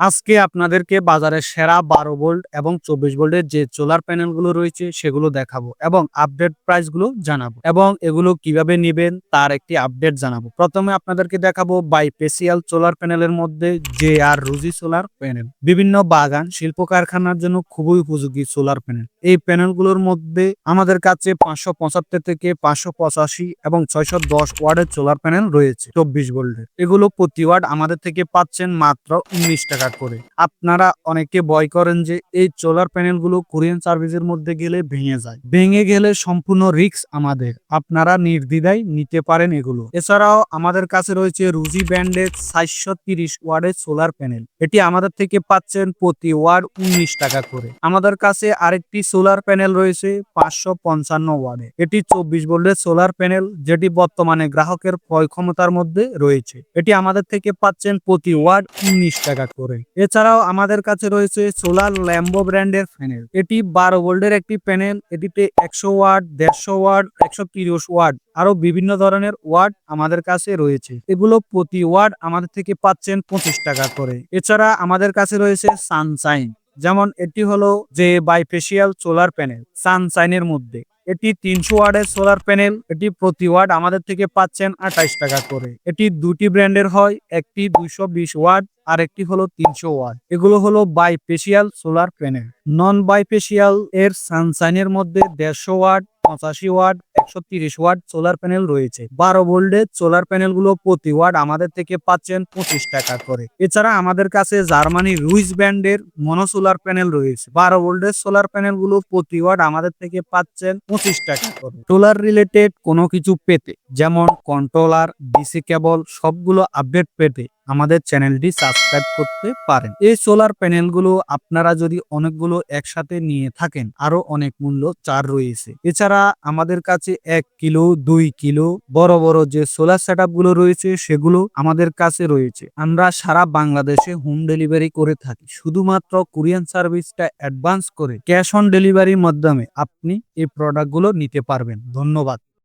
আজকে আপনাদেরকে বাজারের সেরা বারো ভোল্ট এবং চব্বিশ ভোল্টের যে সোলার প্যানেলগুলো রয়েছে, সেগুলো দেখাবো এবং আপডেট প্রাইসগুলো জানাব এবং এগুলো কীভাবে নেবেন তার একটি আপডেট জানাব। প্রথমে আপনাদেরকে দেখাবো বাইপেসিয়াল সোলার প্যানেলের মধ্যে জে আর রুজি সোলার প্যানেল। বিভিন্ন বাগান শিল্প কারখানার জন্য খুবই উপযোগী সোলার প্যানেল। এই প্যানেলগুলোর মধ্যে আমাদের কাছে পাঁচশো পঁচাত্তর থেকে পাঁচশো পঁচাশি এবং ছয়শো দশ ওয়ার্ডের সোলার প্যানেল রয়েছে চব্বিশ ভোল্টের এগুলো প্রতি ওয়ার্ড আমাদের থেকে পাচ্ছেন মাত্র উনিশ টাকা করে। আপনারা অনেকে ভয় করেন যে এই সোলার প্যানেলগুলো কোরিয়ান সার্ভিসের মধ্যে গেলে ভেঙে যায়। ভেঙে গেলে সম্পূর্ণ রিস্ক আমাদের। আপনারা নির্দ্বিধায় নিতে পারেন এগুলো। এছাড়াও আমাদের কাছে রয়েছে রুজি ব্র্যান্ডের সাতশো তিরিশ ওয়ার্ডের সোলার প্যানেল এটি আমাদের থেকে পাচ্ছেন প্রতি ওয়ার্ড উনিশ টাকা করে। আমাদের কাছে আরেকটি সোলার প্যানেল রয়েছে পাঁচশো পঞ্চান্ন ওয়ার্ডে এটি চব্বিশ ভোল্টের সোলার প্যানেল যেটি বর্তমানে গ্রাহকের ক্রয় ক্ষমতার মধ্যে রয়েছে। এটি আমাদের থেকে পাচ্ছেন প্রতি ওয়ার্ড উনিশ টাকা করে। এছাড়াও আমাদের কাছে রয়েছে সোলার ল্যাম্বো ব্র্যান্ডের প্যানেল এটি বারো ভোল্টের একটি প্যানেল এটিতে একশো ওয়াট, দেড়শো ওয়াট, একশো তিরিশ ওয়াট আরও বিভিন্ন ধরনের ওয়ার্ড আমাদের কাছে রয়েছে। এগুলো প্রতি ওয়ার্ড আমাদের থেকে পাচ্ছেন পঁচিশ টাকা করে। এছাড়া আমাদের কাছে রয়েছে সানশাইন যেমন এটি হলো যে বাইফেশিয়াল সোলার প্যানেল সানসাইনের মধ্যে। এটি তিনশো ওয়ার্ডের সোলার প্যানেল এটি প্রতি ওয়ার্ড আমাদের থেকে পাচ্ছেন আঠাইশ টাকা করে। এটি দুটি ব্র্যান্ডের হয়, একটি দুইশো বিশ ওয়ার্ড আর একটি হলো তিনশো ওয়ার্ড এগুলো হলো বাইপেশিয়াল সোলার প্যানেল নন বাইপেশিয়াল এর সানসাইনের মধ্যে দেড়শো ওয়াট পঁচাশি ওয়াট, একশো তিরিশ ওয়াট সোলার প্যানেল রয়েছে। বারো ভোল্টের সোলার প্যানেলগুলো প্রতি ওয়াট আমাদের থেকে পাচ্ছেন পঁচিশ টাকা করে। এছাড়া আমাদের কাছে জার্মানি রুইস ব্র্যান্ডের মনো সোলার প্যানেল রয়েছে। বারো ভোল্টের সোলার প্যানেলগুলো প্রতি ওয়াট আমাদের থেকে পাচ্ছেন পঁচিশ টাকা করে। সোলার রিলেটেড কোনো কিছু পেতে যেমন কন্ট্রোলার ডিসি কেবল সবগুলো আপডেট পেতে আমাদের চ্যানেলটি সাবস্ক্রাইব করতে পারেন। এই সোলার প্যানেলগুলো আপনারা যদি অনেকগুলো একসাথে নিয়ে থাকেন, আরও অনেক মূল্য চার রয়েছে। এছাড়া আমাদের কাছে এক কিলো, দুই কিলো, বড় বড় যে সোলার সেটগুলো রয়েছে সেগুলো আমাদের কাছে রয়েছে। আমরা সারা বাংলাদেশে হোম ডেলিভারি করে থাকি। শুধুমাত্র কোরিয়ান সার্ভিসটা অ্যাডভান্স করে ক্যাশ অন ডেলিভারির মাধ্যমে আপনি এই প্রোডাক্টগুলো নিতে পারবেন। ধন্যবাদ।